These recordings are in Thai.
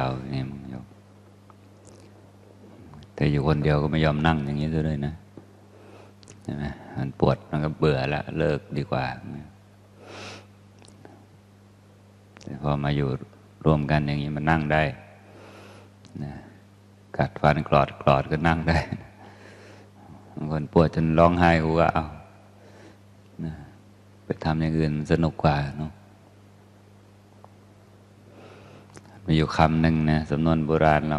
าวนี่มันโยมแต่อยู่คนเดียวก็ไม่ยอมนั่งอย่างนี้ด้วยนะใช่ไหมมันปวดมันก็เบื่อแล้วเลิกดีกว่า แต่พอมาอยู่รวมกันอย่างนี้มันนั่งได้นะกัดฟันกรอดกรอดก็นั่งได้บางคนปวดจนร้องไห้กูก็เอานะไปทำอย่างอื่นสนุกกว่าเนาะ มีอยู่คำหนึ่งนะสำนวนโบราณเรา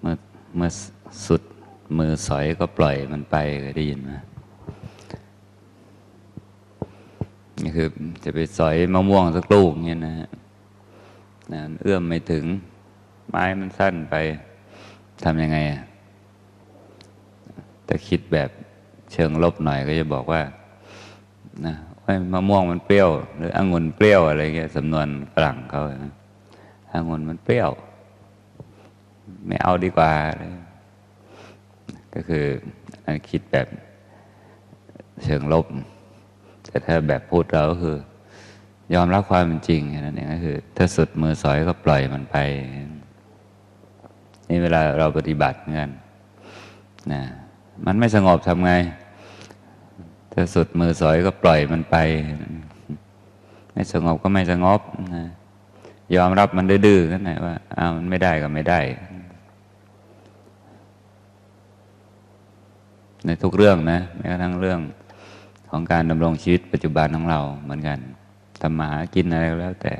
เมื่อเมื่อสุดมือสอยก็ปล่อยมันไปเคยได้ยินไหมนี่คือจะไปสอยมะม่วงสักลูกเงี้ยนะฮะนะเอื้อมไม่ถึง ไม้มันสั้นไปทำยังไงอะแต่คิดแบบเชิงลบหน่อยก็จะบอกว่านะมะม่วงมันเปรี้ยว หรือองุ่นเปรี้ยวอะไรเงี้ยสำนวนฝรั่งเขานะ องุ่นมันเปรี้ยว ไม่เอาดีกว่า ก็คือคิดแบบเชิงลบ แต่ถ้าแบบพูดเราก็คือ ยอมรับความเป็นจริงนั่นเองก็คือ ถ้าสุดมือสอยก็ปล่อยมันไป นี่เวลาเราปฏิบัติเงินนะมันไม่สงบทำไง ถ้าสุดมือสอยก็ปล่อยมันไป ไม่สงบก็ไม่สงบนะ ยอมรับมันดื้อๆกันไหนว่าอ้าวมันไม่ได้ก็ไม่ได้ ในทุกเรื่องนะแม้กระทั่งเรื่องของการดำรงชีวิตปัจจุบันของเราเหมือนกันทำมาหากินอะไรก็แล้วแต่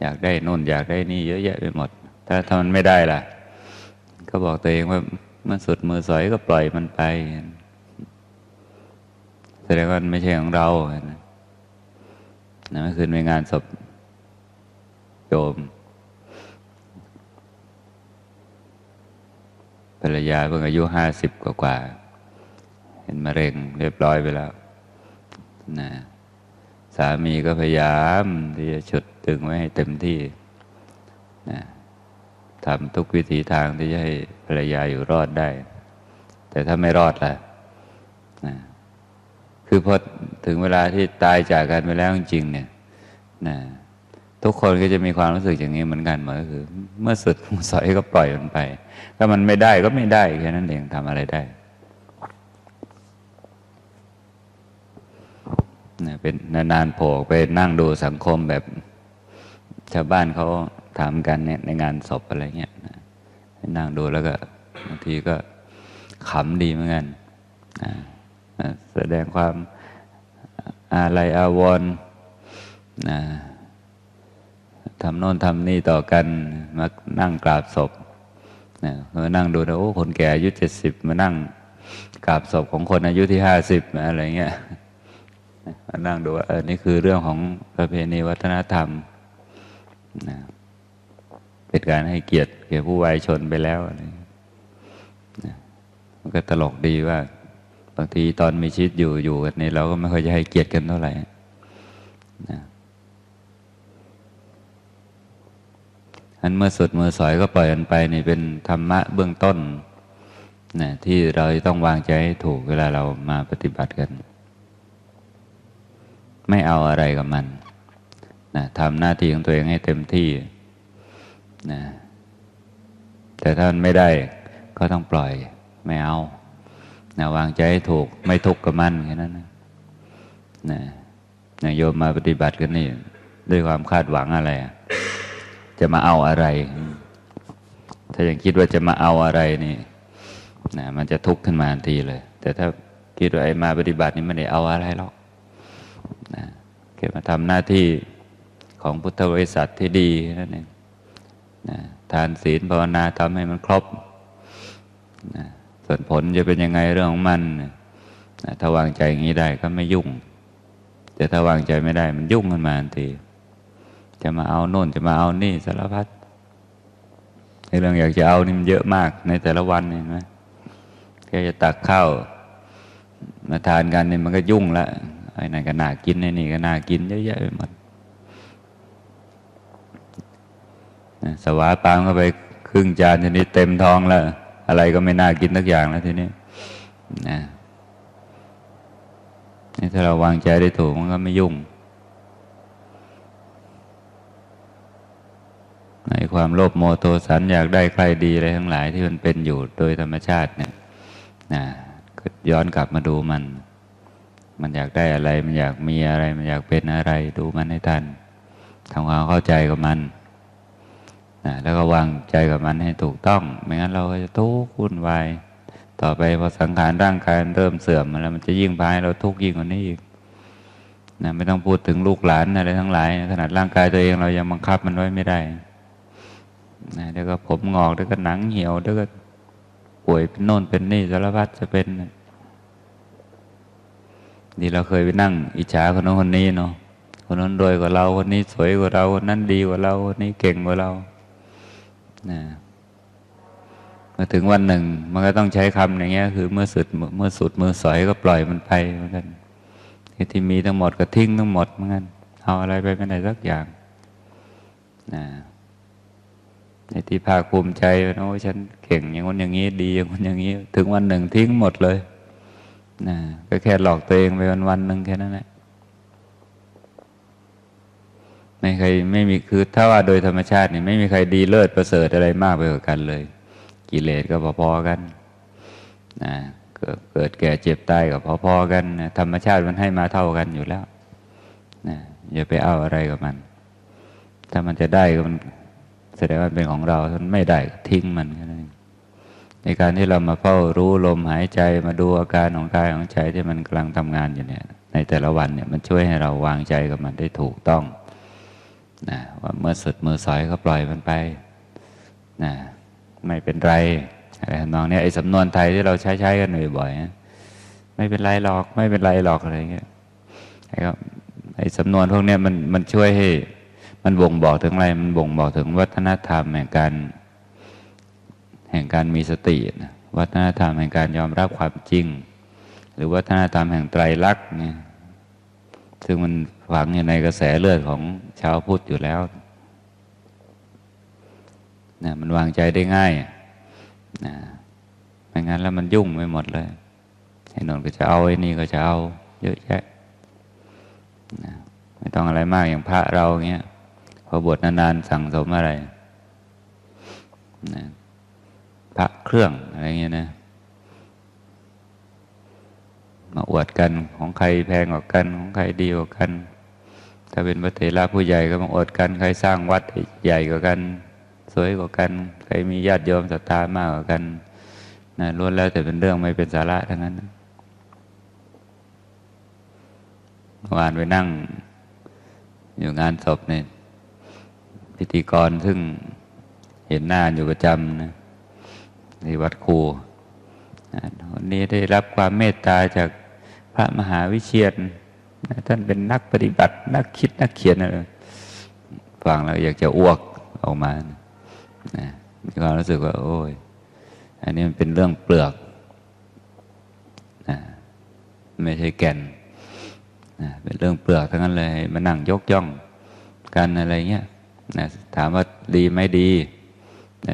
อยากได้นู่นอยากได้นี่เยอะแยะไปหมด ถ้าถ้ามันไม่ได้ล่ะ ก็บอกตัวเองว่ามันสุดมือสอยก็ปล่อยมันไปแสดงว่ามันไม่ใช่ของเรานะนะเมื่อคืนไปงานศพ โยมภรรยาเพิ่งอายุห้าสิบกว่าเห็นมะเร็งเรียบร้อยไปแล้วนะสามีก็พยายามที่จะฉุดตึงไว้ให้เต็มที่นะทำทุกวิถีทางที่จะให้ภรรยาอยู่รอดได้ แต่ถ้าไม่รอดล่ะนะคือพอถึงเวลาที่ตายจากกันไปแล้วจริงเนี่ยนะ ทุกคนก็จะมีความรู้สึกอย่างนี้เหมือนกันเหมดก็คือ เมื่อสุดสอยก็ปล่อยมันไปถ้ามันไม่ได้ก็ไม่ได้แค่นั้นเองทำอะไรได้นะเป็นนานๆโผล่ไปนั่งดูสังคมแบบชาวบ้านเขาทำกันเนี่ยในงานศพอะไรเงี้ยนะนั่งดูแล้วก็บางทีก็ขำดีเหมือนกันนะแสดงความอะไรอาวรณ์นะ ทำโน่นทำนี่ต่อกันมานั่งกราบศพนะมานั่งดูนะโอ้คนแก่อายุเจ็ดสิบมานั่งกราบศพของคนอายุที่ห้าสิบอะไรเงี้ยมานั่งดูว่าเออนี่คือเรื่องของประเพณีวัฒนธรรมนะเป็นการให้เกียรติแก่ผู้วัยชนไปแล้วอะไรนะมันก็ตลกดีว่าบางทีตอนมีชีวิตอยู่อยู่กันนี่เราก็ไม่ค่อยจะให้เกียรติกันเท่าไหร่นะ อันเมื่อสุดมือสอยก็ปล่อยกันไปนี่เป็นธรรมะเบื้องต้นนะที่เราต้องวางใจให้ถูกเวลาเรามาปฏิบัติกัน ไม่เอาอะไรกับมันนะทำหน้าที่ของตัวเองให้เต็มที่นะแต่ถ้ามันไม่ได้ก็ต้องปล่อยไม่เอานะวางใจให้ถูกไม่ทุกข์กับมันแค่นั้นนะนะโยมมาปฏิบัติกันนี่ ด้วยความคาดหวังอะไรอะ จะมาเอาอะไร ถ้ายังคิดว่าจะมาเอาอะไรนี่นะมันจะทุกข์ขึ้นมาทันทีเลย แต่ถ้าคิดว่าไอ้มาปฏิบัตินี่ไม่ได้เอาอะไรหรอกนะแค่มาทำหน้าที่ของพุทธบริษัทที่ดีนั่นเองนะทานศีลภาวนาทำให้มันครบนะส่วนผลจะเป็นยังไงเรื่องของมันนะถ้าวางใจอย่างนี้ได้ก็ไม่ยุ่ง แต่ถ้าวางใจไม่ได้มันยุ่งขึ้นมาทันที จะมาเอาโน่นจะมาเอานี่สารพัดในเรื่องอยากจะเอานี่มันเยอะมากในแต่ละวันเห็นไหมแค่จะตักข้าวมาทานกันเนี่ยมันก็ยุ่งละไอ้นั่นก็น่ากินไอ้นี่ก็น่ากินเยอะแยะไปหมดสวาปามเข้าไปครึ่งจานทีนี้เต็มท้องแล้ว อะไรก็ไม่น่ากินทักอย่างแล้วทีนี้นี่ถ้าเราวางใจได้ถูกมันก็ไม่ยุ่ง ใน ความโลภโมโทสันอยากได้ใครดีอะไรทั้งหลายที่มันเป็นอยู่โดยธรรมชาติเนี่ยนะก็ย้อนกลับมาดูมัน มันอยากได้อะไร มันอยากมีอะไร มันอยากเป็นอะไร ดูมันให้ทันทำความเข้าใจกับมันนะแล้วก็วางใจกับมันให้ถูกต้อง ไม่งั้นเราก็จะทุกข์วุ่นวายต่อไปพอสังขารร่างกายเริ่มเสื่อมมาแล้วมันจะยิ่งพาให้เราทุกข์ยิ่งกว่านี้อีกนะไม่ต้องพูดถึงลูกหลานอะไรทั้งหลาย ขนาดร่างกายตัวเองเรายังบังคับมันไว้ไม่ได้ นะเดี๋ยวก็ผมงอกเดี๋ยวก็หนังเหี่ยวเดี๋ยวก็ป่วยเป็นโน่นเป็นนี่สารพัดจะเป็นดีเราเคยไปนั่ง อิจฉาคนโน้นคนนี้เนาะคนนั้นรวยกว่าเราคนนี้สวยกว่าเราคนนั้นดีกว่าเราคนนี้เก่งกว่าเรานะมาถึงวันหนึ่ง มันก็ต้องใช้คำอย่างเงี้ย คือเมื่อสุดเมื่อสุดมือสอยก็ปล่อยมันไปเหมือนกันที่มีทั้งหมดก็ทิ้งทั้งหมดเหมือนกันเอาอะไรไปไม่ได้สักอย่างนะ ในที่ภาคภูมิใจว่าโอ้ฉันเก่งอย่างคนอย่างนี้ดีอย่างคนอย่างนี้ ถึงวันหนึ่งทิ้งหมดเลยนะก็แค่หลอกตัวเองไปวันวันหนึ่งแค่นั้นแหละไม่ใครไม่มีคือถ้าว่าโดยธรรมชาตินี่ไม่มีใครดีเลิศประเสริฐอะไรมากไปกว่ากันเลย กิเลสก็พอๆกันนะเกิดแก่เจ็บตายก็พอๆกันนะธรรมชาติมันให้มาเท่ากันอยู่แล้วนะอย่าไปเอาอะไรกับมัน ถ้ามันจะได้ก็มัน แสดงว่าเป็นของเราถ้าไม่ได้ทิ้งมันแค่นั้นในการที่เรามาเฝ้ารู้ลมหายใจมาดูอาการของกายของใจที่มันกำลังทำงานอยู่เนี่ย ในแต่ละวันเนี่ยมันช่วยให้เราวางใจกับมันได้ถูกต้องนะว่าเมื่อสุดมือสอยก็ปล่อยมันไปนะไม่เป็นไรอะไรน้องเนี่ยไอ้สำนวนไทยที่เราใช้ใช้กันบ่อยๆไม่เป็นไรหรอก ไม่เป็นไรหรอกอะไรเงี้ยไอ้ก็ไอ้สำนวนพวกเนี้ยมันมันช่วยให้ มันบ่งบอกถึงอะไร มันบ่งบอกถึงวัฒนธรรมแห่งการ แห่งการมีสติ วัฒนธรรมแห่งการยอมรับความจริง หรือวัฒนธรรมแห่งไตรลักษณ์เนี่ยซึ่งมันฝังอยู่ในกระแสเลือดของชาวพุทธอยู่แล้วนะมันวางใจได้ง่ายนะไม่งั้นแล้วมันยุ่งไปหมดเลยไอ้นนก็จะเอาไอ้นี่ก็จะเอา เยอะแยะนะไม่ต้องอะไรมากอย่างพระเราเงี้ย พอบวชนานๆสั่งสมอะไรนะพระเครื่องอะไรเงี้ยนะมาอวดกันของใครแพงกว่ากัน ของใครดีกว่ากัน ถ้าเป็นพระเถระผู้ใหญ่ก็มาอวดกัน ใครสร้างวัดใหญ่กว่ากัน สวยกว่ากัน ใครมีญาติโยมศรัทธามากกว่ากันนะล้วนแล้วแต่เป็นเรื่องไม่เป็นสาระทั้งนั้นวานไปนั่ง อยู่งานศพเนี่ย พิธีกรซึ่งเห็นหน้าอยู่ประจำนะที่วัดครูวันนี้ได้รับความเมตตาจากพระมหาวิเชียรท่านเป็นนักปฏิบัติ นักคิดนักเขียนอะไรฟังแล้วอยากจะอ้วกออกมานะมีความรู้สึกว่า โอ้ย อันนี้มันเป็นเรื่องเปลือกนะไม่ใช่แก่นนะเป็นเรื่องเปลือกทั้งนั้นเลยมานั่งยกย่องกันอะไรเงี้ย นะถามว่าดีไม่ดี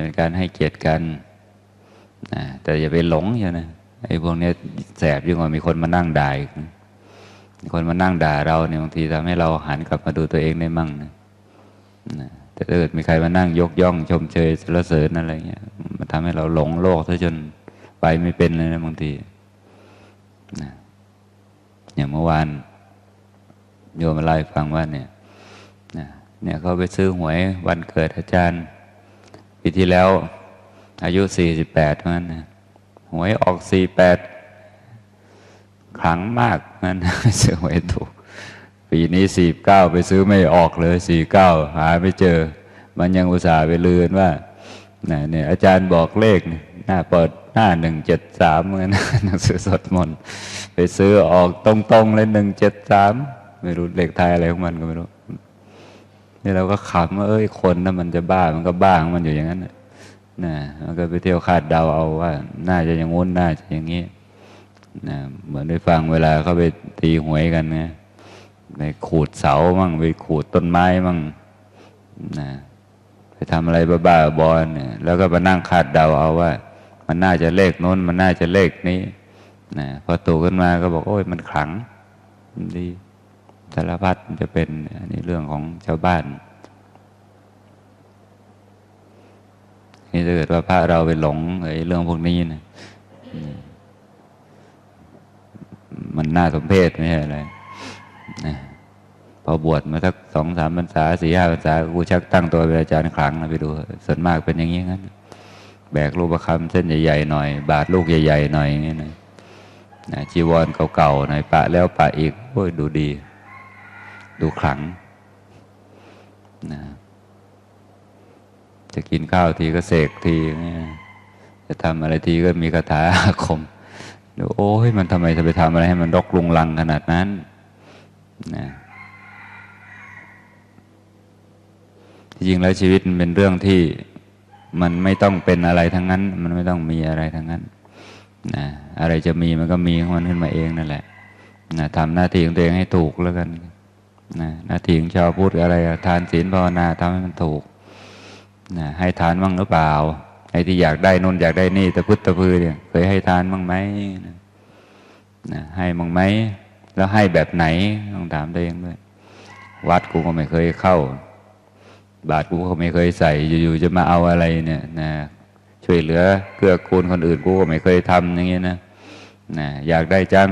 เป็นการให้เกียรติกันนะแต่อย่าไปหลงอย่านะไอ้พวกนี้แสบยิ่งกว่ามีคนมานั่งด่าอีกคนมานั่งด่าเราเนี่ยบางทีทำให้เราหันกลับมาดูตัวเองได้มั่งนะนะแต่ถ้าเกิดมีใครมานั่งยกย่อง ชมเชยสรรเสริญอะไรเงี้ยมันทำให้เราหลงโลกซะจนไปไม่เป็นเลยนะบางทีนะอย่างเมื่อวานโยมมาเล่ฟังว่าเนี่ย เนี่ยเขาไปซื้อหวยวันเกิดอาจารย์ปีที่แล้ว อายุสี่สิบแปดมันนะหวยออกสี่แปดขลังมากมันซื้อหวยถูก ปีนี้สี่เก้าไปซื้อไม่ออกเลยสี่เก้าหาไม่เจอ มันยังอุตส่าห์ไปลือนว่าเนี่ยอาจารย์บอกเลขหน้าเปิดหน้าหนึ่งเจ็ดสามเหมือนหนังสือสดมนไปซื้อออกตรงๆเลยหนึ่งเจ็ดสามไม่รู้เลขไทยอะไรของมันก็ไม่รู้ นี่เราก็ขำว่าเอ้ยคนนั้นมันจะบ้ามันก็บ้างมันอยู่อย่างนั้นนะมันก็ไปเที่ยวคาดเดาเอาว่า น่าจะอย่างงู้นน่าจะอย่างนี้นะเหมือนได้ฟังเวลาเขาไปตีหวยกันไงไปขูดเสามั่งไปขูดต้นไม้มั่งนะไปทำอะไรบ้าๆบอลเนี่ยแล้วก็มานั่งคาดเดาเอาว่า มันน่าจะเลขโน้น มันน่าจะเลขนี้นะพอโตขึ้นมาก็บอกโอ้ยมันขลังดี สารพัดจะเป็นอันนี้เรื่องของชาวบ้านนี่ถ้าเกิดว่าพระเราไปหลงไอ้เรื่องพวกนี้นะมันน่าสมเพชไม่ใช่อะไรนะพอบวชมาสักสองสามพรรษาสี่ห้าพรรษากูชักตั้งตัวเป็นอาจารย์ขลังนะไปดูส่วนมากเป็นอย่างนี้งั้นแบกรูปประคำเส้นใหญ่ๆหน่อย บาทลูกใหญ่ๆหน่อยอย่างนี้นะนะจีวรเก่าๆหน่อยปะแล้วปะอีกโอ้ยดูดี ดูขลังนะจะกินข้าวทีก็เสกทีจะทำอะไรทีก็มีคาถาอาคมดูโอ้ยมันทำไมจะไปทำอะไรให้มันรกรุงรังขนาดนั้นนะที่จริงแล้วชีวิตมันเป็นเรื่องที่มันไม่ต้องเป็นอะไรทั้งนั้น มันไม่ต้องมีอะไรทั้งนั้นนะอะไรจะมีมันก็มีของมันขึ้นมาเองนั่นแหละนะทำหน้าที่ของตัวเองให้ถูกแล้วกัน นะนาที่ของชาวพุทธอะไรทานศีลภาวนาทำให้มันถูกนะให้ทานบ้างหรือเปล่าไอ้ที่อยากได้นนอยากได้นี่ต่พุทธพือเนี่ยเคยให้ทานบ้างไหมนะนะให้บ้างไหมแล้วให้แบบไหนต้องถามตัวเองด้วยวัดกูก็ไม่เคยเข้า บาทกูก็ไม่เคยใส่อยู่ๆจะมาเอาอะไรเนี่ยนะช่วยเหลือเกื้อกูลคนอื่นกูก็ไม่เคยทำอย่างเงี้ยนะนะอยากได้จัง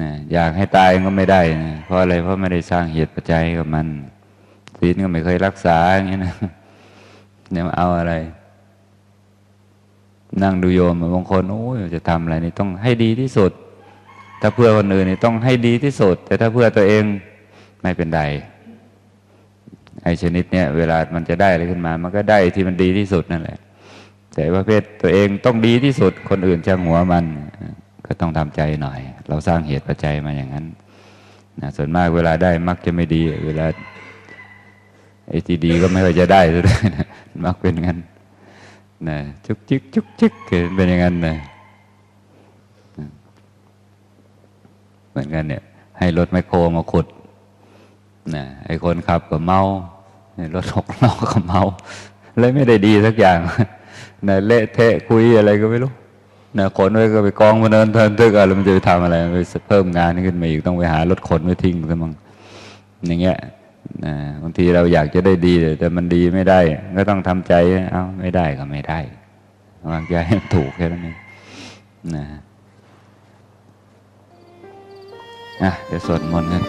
นะอยากให้ตายก็ไม่ได้นะเพราะอะไรเพราะไม่ได้สร้างเหตุปัจจัยกับมันศีลก็ไม่เคยรักษาอย่างเงี้นะเนี่ยมาเอาอะไร นั่งดูโยมบางคนโอ้ยจะทำอะไรนี่ต้องให้ดีที่สุด ถ้าเพื่อคนอื่นนี่ต้องให้ดีที่สุด แต่ถ้าเพื่อตัวเองไม่เป็นไรไอ้ชนิดเนี้ยเวลามันจะได้อะไรขึ้นมา มันก็ได้ที่มันดีที่สุดนั่นแหละ แต่ประเภทตัวเองต้องดีที่สุด คนอื่นช่างหัวมัน ก็ต้องทำใจหน่อย เราสร้างเหตุปัจจัยมาอย่างนั้นนะส่วนมากเวลาได้มักจะไม่ดี เวลาไอ้ที่ดีก็ไม่ค่อยจะได้ซะด้วยนะมักเป็นงั้นนะจุกจิกจุกจิกเป็นอย่างนั้นนะเหมือนกันเนี่ย ให้รถไมโครมาขุดนะไอ้คนขับก็เมารถหกล้อก็เมา เลยไม่ได้ดีสักอย่างนะเละเทะคุยอะไรก็ไม่รู้ นะขนไว้ก็ไปกองมาเนินเทินตึกอะไรมันจะไปทำอะไรไปเพิ่มงานขึ้นมาอีกต้องไปหารถขนไว้ทิ้งซะมั้งอย่างเงี้ยนะบางทีเราอยากจะได้ดี แต่มันดีไม่ได้ ก็ต้องทำใจเอาไม่ได้ก็ไม่ได้วางใจให้ถูกแค่นั้นเองนะอะเดี๋ยวสวดมนต์กัน